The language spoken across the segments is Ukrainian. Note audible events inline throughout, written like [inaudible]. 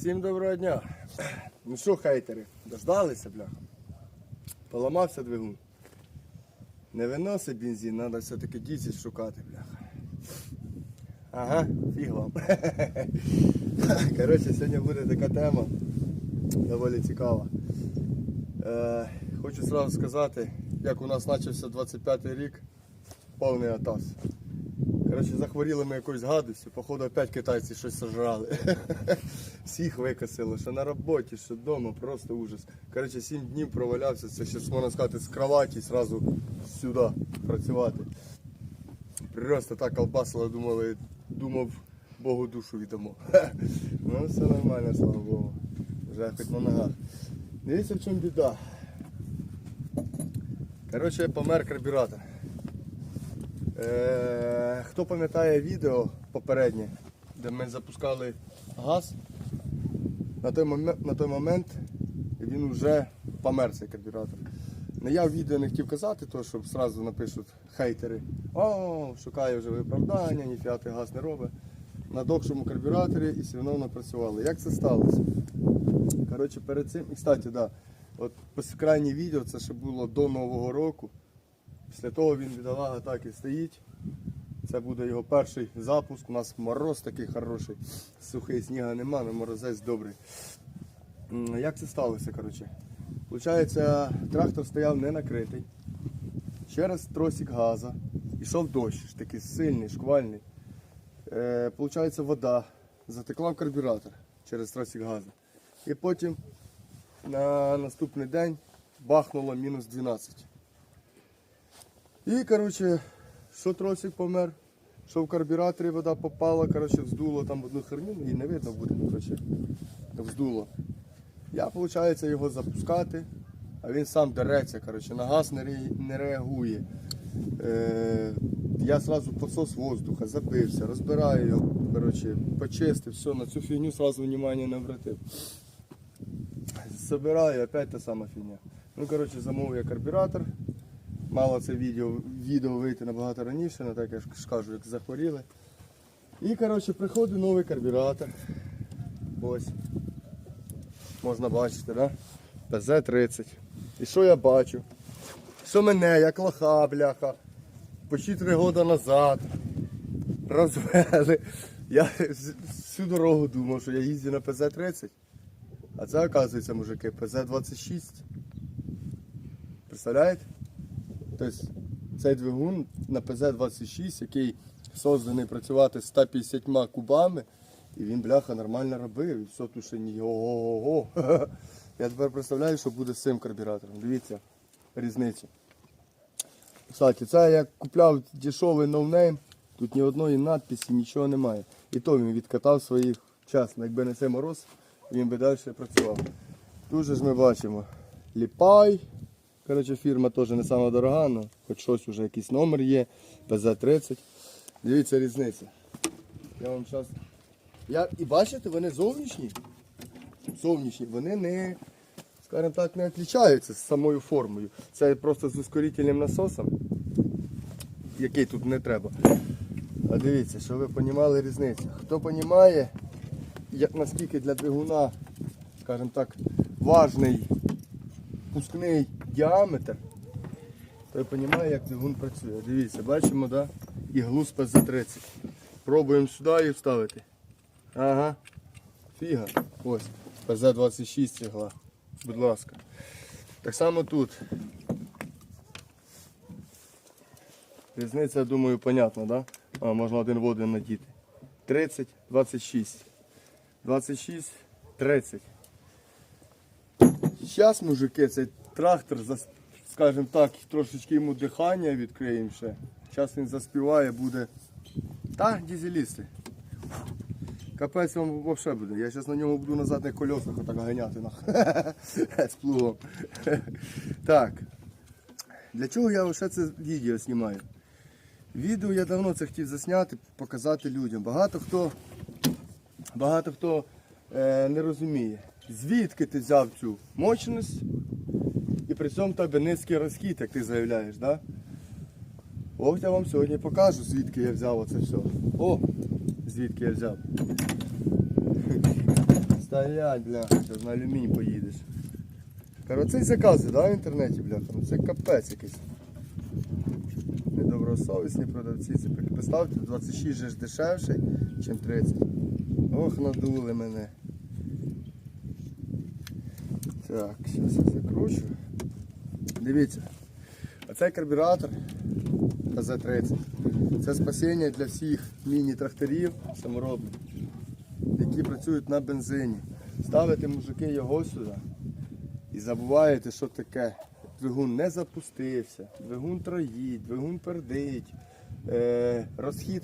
Всім доброго дня. Ну що, хейтери, дождалися, бляха? Поламався двигун. Не виносить бензин, треба все-таки дізель шукати, бляха. Ага, фіг вам. [laughs] Коротше, сьогодні буде така тема. Доволі цікава. Е, хочу сразу сказати, як у нас почався 25-й рік, повний атас. Коротше, захворіли ми якоюсь гадостю, походу опять китайці щось сожрали. [laughs] Всіх викосило, що на роботі, що вдома, просто ужас. Коротше, 7 днів провалявся, це ще можна сказати з кроваті зразу сюди працювати. Просто так колбасило, думали, думав, Богу душу віддамо. [laughs] Ну все нормально, слава Богу. Вже хоч на ногах. Дивіться, в чому біда. Коротше, помер карбюратор. Е, хто пам'ятає відео попереднє, де ми запускали газ, на той момент, на той момент він вже помер цей карбюратор. Ну, я відео не хотів казати, то, щоб одразу напишуть хейтери. О, шукає вже виправдання, ніфіга ти газ не робить. На докшому карбюраторі і все одно воно працювало. Як це сталося? Коротше, перед цим, і кстати, да, от крайнє відео, це ще було до Нового року. Після того він бідолага так і стоїть. Це буде його перший запуск. У нас мороз такий хороший, сухий сніга нема, але морозець добрий. Як це сталося? коротше? Получається, трактор стояв не накритий. Через тросик газа. Ішов дощ, такий сильний, шквальний. Е, получається, вода затекла в карбюратор через тросик газу. І потім на наступний день бахнуло мінус 12. І, коротше, що тросик помер, що в карбюраторі вода попала, коротше, вздуло там одну херню, її не видно буде, ну, коротше, вздуло. Я, виходить, його запускати, а він сам дереться, коротше, на газ не, ре- не реагує. Е, я одразу посос воздуха, забився, розбираю його, коротше, почистив, все, на цю фігню одразу внимання не обратив. Забираю, опять та сама фігня. Ну, коротше, замовив я карбюратор. Мало це відео, відео вийти набагато раніше, але так я ж кажу, як захворіли. І коротше, приходить новий карбюратор. Ось. Можна бачити, да? ПЗ-30. І що я бачу? Що мене, як лоха, бляха, почти три роки назад розвели. Я всю дорогу думав, що я їздю на ПЗ-30. А це, оказується, мужики, ПЗ-26. Представляєте? Тобто цей двигун на ПЗ-26, який созданий працювати з 150 кубами, і він, бляха, нормально робив, і все тут ще ні ого-го. Я тепер представляю, що буде з цим карбюратором. Дивіться, різницю. Кстати, це я купляв дешевий ноунейм, тут ні одної надписі, нічого немає. І то він відкатав своїх чесно. Якби не цей мороз, він би далі працював. Тут же ж ми бачимо Ліпай. Коротше, фірма теж не сама дорога, але хоч щось вже якийсь номер є, ПЗ-30. Дивіться різниця. Я вам зараз. Я... І бачите, вони зовнішні. Зовнішні, вони не, скажімо так, не відрізняються з самою формою. Це просто з ускорительним насосом, який тут не треба. А дивіться, щоб ви розуміли різницю. Хто розуміє, як, наскільки для двигуна, скажімо так, важний пускний діаметр, той розуміє, як двигун працює. Дивіться, бачимо, да? іглу з ПЗ-30. Пробуємо сюди і вставити. Ага. Фіга. Ось. ПЗ-26 ігла. Будь ласка. Так само тут. Різниця, я думаю, понятна, да? А, можна один в один надіти. 30, 26. 26, 30. Зараз, мужики, цей трактор, скажімо так, трошечки йому дихання відкриємо ще. Зараз він заспіває, буде. Та, дізелісти. Капець вам взагалі буде. Я зараз на ньому буду на задних колесах отак ганяти [laughs] з плугом. [laughs] так. Для чого я лише це відео знімаю? Відео я давно це хотів засняти, показати людям. Багато хто, багато хто е, не розуміє, звідки ти взяв цю мощність при цьому в тебе низький розхід, як ти заявляєш. Да? Ось я вам сьогодні покажу, звідки я взяв оце все. О, звідки я взяв. стоять, бля, зараз на алюмінь поїдеш. Короче, закази, да, в інтернеті, ну це капець якийсь. Недобросовісні продавці, це представте, 26 же ж дешевший, ніж 30. Ох, надули мене. Так, зараз я закручу. Дивіться, оцей карбюратор ТЗ-30. Це спасіння для всіх міні-тракторів саморобних, які працюють на бензині. Ставите мужики його сюди і забуваєте, що таке. Двигун не запустився, двигун троїть, двигун пердить. Е, розхід.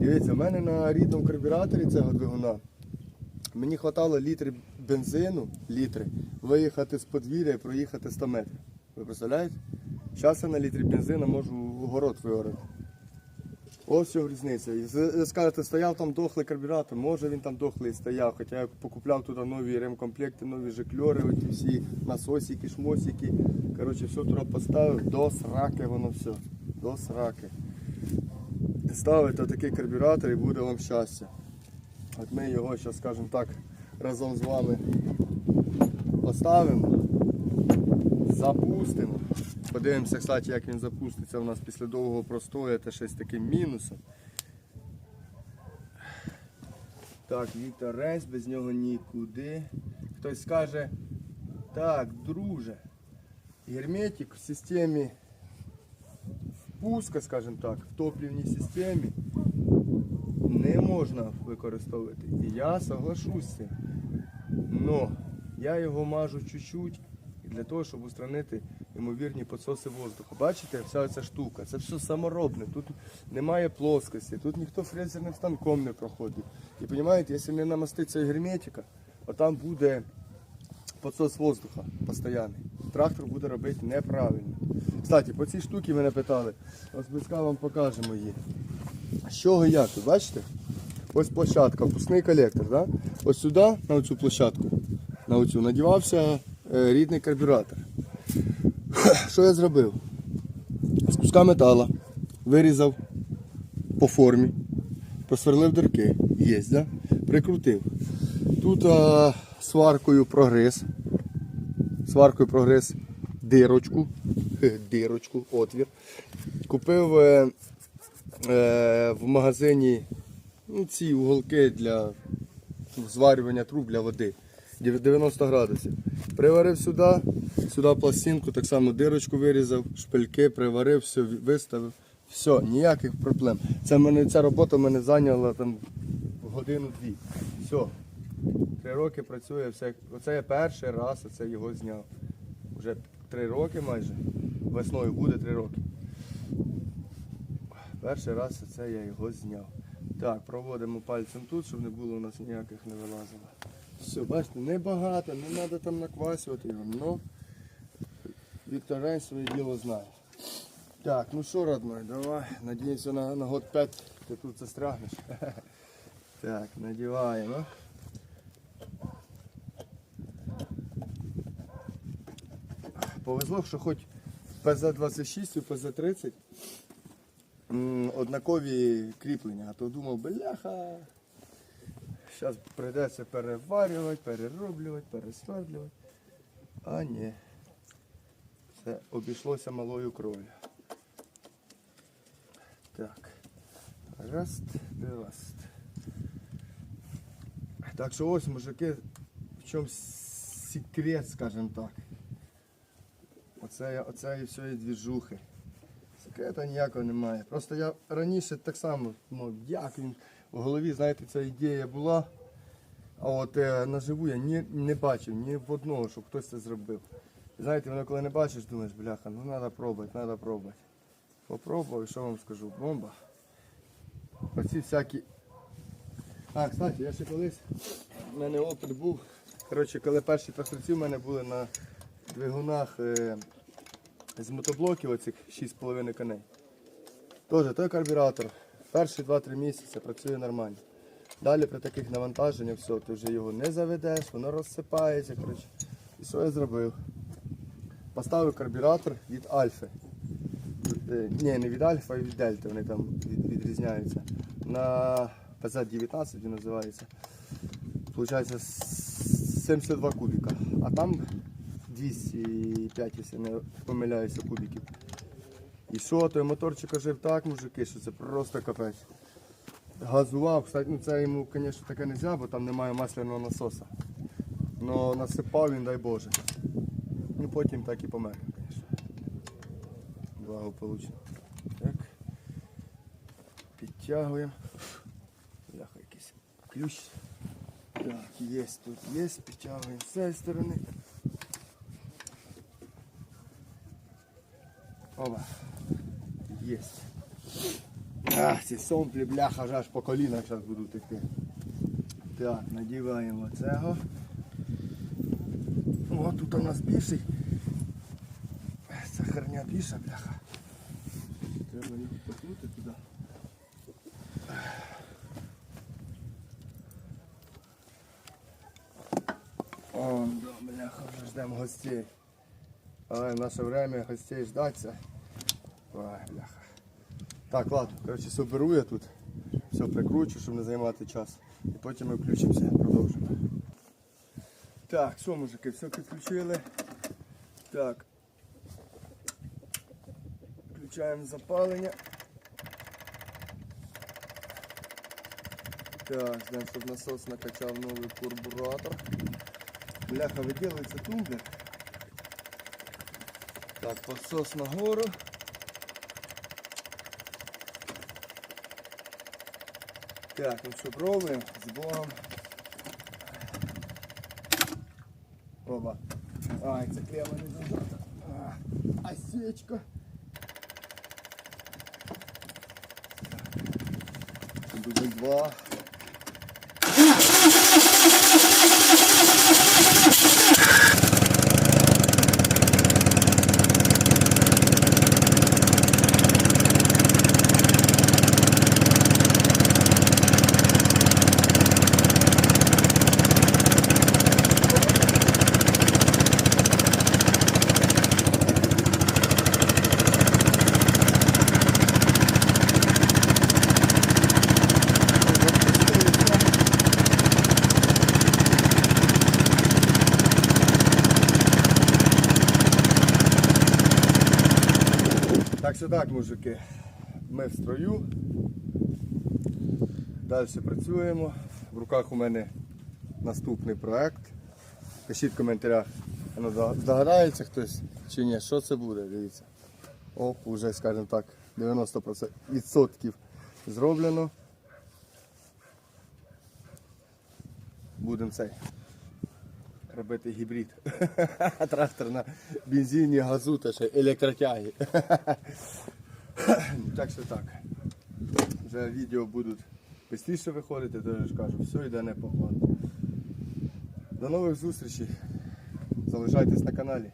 Дивіться, в мене на рідному карбюраторі цього двигуна мені вистачало літрів бензину, літри, виїхати з подвір'я і проїхати 100 метрів. Ви представляєте? Зараз я на літрі бензину можу город виорати. Ось що різниця. І скажете, стояв там дохлий карбюратор, може він там дохлий стояв, хоча я покупляв туди нові ремкомплекти, нові жикльори, оті всі насосики, шмосики. Коротше, все туди поставив, до сраки воно все. До сраки. Ставите такий карбюратор і буде вам щастя. От ми його скажімо так, разом з вами поставимо, запустимо. Подивимося, кстати, як він запуститься у нас після довгого простою, це щось таким мінусом. Так, Віктор Рейс, без нього нікуди. Хтось скаже, так, друже, герметик в системі впуска, скажімо так, в топливній системі не можна використовувати. І я соглашусь з цим. Но я його мажу чуть-чуть для того, щоб устранити ймовірні підсоси воздуху. Бачите, вся ця штука, це все саморобне. Тут немає плоскості, тут ніхто фрезерним станком не проходить. І розумієте, якщо не намастити цього герметика, отам буде підсос воздуха постійний. Трактор буде робити неправильно. Кстати, по цій штуці мене питали, ось близька вам покажемо її. З чого як? Бачите? Ось площадка, впускний колектор. Да? Ось сюди, на оцю площадку, на оцю, надівався рідний карбюратор. [clears throat] Що я зробив? З куска метала вирізав по формі, просверлив дирки. Є, да? прикрутив. Тут а, сваркою прогриз. Сваркою прогриз дирочку. Дирочку, отвір. Купив е, е, в магазині ну, ці уголки для зварювання труб для води. Дев- 90 градусів. Приварив сюди, сюди пластинку, так само дирочку вирізав, шпильки, приварив, все, виставив. Все, ніяких проблем. Це мене, ця робота мене зайняла там годину-дві. Все. Три роки працює, все. Оце я перший раз оце його зняв. Вже три роки майже. Весною буде три роки. Перший раз це я його зняв. Так, проводимо пальцем тут, щоб не було у нас ніяких не вилазило. Все, бачите, небагато, не треба там наквасювати його, но Віктор Рейн своє діло знає. Так, ну що, родной, давай. Надіюся, на, на год 5 ти тут застрягнеш. [laughs] Так, надіваємо. Повезло, що хоч ПЗ-26 і ПЗ-30 однакові кріплення, а то думав, бляха. Зараз прийдеться переварювати, перероблювати, пересвердлювати. А ні. Це обійшлося малою кров'ю. Так. Раз, раз. Так що ось, мужики, в чому секрет, скажімо так. Оце і всієї двіжухи. Секрета ніякого немає. Просто я раніше так само, ну як він в голові, знаєте, ця ідея була. А от е, наживу я ні, не бачив ні в одного, щоб хтось це зробив. Знаєте, воно коли не бачиш, думаєш, бляха, ну треба пробувати, треба пробувати. Попробував що вам скажу, бомба. Оці всякі. А, кстати, я ще колись, в мене опит був. Коротше, коли перші тракторці в мене були на двигунах е, з мотоблоків, оцих 6,5 коней. Теж той карбюратор. Перші 2-3 місяці працює нормально. Далі при таких навантаженнях все, ти вже його не заведеш, воно розсипається. Коротше. І що я зробив? Поставив карбюратор від Альфи. Е, Ні, не від Альфа, а від Дельти, вони там відрізняються. На PZ-19 він називається. виходить 72 кубіка. А там 205, якщо не помиляюся, кубіків. І що, той моторчик ожив так, мужики, що це просто капець. Газував, кстати, ну це йому, звісно, таке не можна, бо там немає масляного насоса. Но насипав він, дай Боже. Ну потім так і помер, звісно. Благополучно. Так. Підтягуємо. Бляха якийсь ключ. Так, є тут, є, підтягуємо з цієї сторони. Оба. Есть. А, ці сомплі, бляха, аж по колінах зараз будуть текти. Так, надіваємо цього. О, тут у нас більший. Ця херня більша, бляха. Треба їх покрути туди. О, бляха, вже ждемо гостей. Але в наше время гостей ждаться. Ой, бляха. Так, ладно, коротше, все беру я тут. Все прикручу, щоб не займати час. І потім ми включимося, продовжимо. Так, що, мужики, все підключили. Так. Включаємо запалення. Так, ждемо, щоб насос накачав новий карбуратор. Бляха, виділиться тумблер. Так, подсос нагору. Так, ну що, пробуємо з Богом. Оба. Ай, це клема не зажата. А, Осечка. Дубль два. Так так, мужики, ми в строю. Далі працюємо. В руках у мене наступний проект. Пишіть в коментарях, воно здогадається хтось чи ні, що це буде, дивіться. Оп, вже, скажімо так, 90% зроблено. Будемо цей робити гібрид. [laughs] Трактор на бензині, газу та ще електротяги. [laughs] так що так. Вже відео будуть швидше виходити, то ж кажу, все йде не по. До нових зустрічей. Залишайтесь на каналі.